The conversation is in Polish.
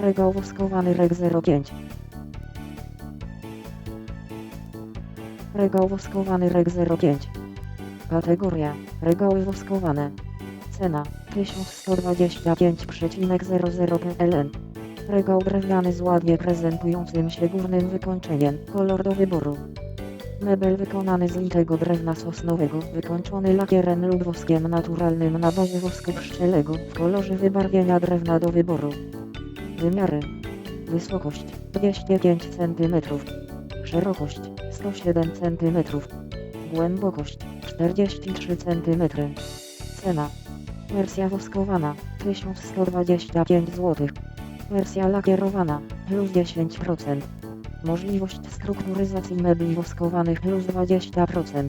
Regał woskowany REG 05. Regał woskowany REG 05. Kategoria. Regały woskowane. Cena 1125,00 PLN. Regał drewniany z ładnie prezentującym się górnym wykończeniem. Kolor do wyboru. Mebel wykonany z litego drewna sosnowego, wykończony lakierem lub woskiem naturalnym na bazie wosku pszczelego w kolorze wybarwienia drewna do wyboru. Wymiary. Wysokość 205 cm. Szerokość 107 cm. Głębokość 43 cm. Cena. Wersja woskowana 1125 zł. Wersja lakierowana plus 10%. Możliwość strukturyzacji mebli woskowanych plus 20%.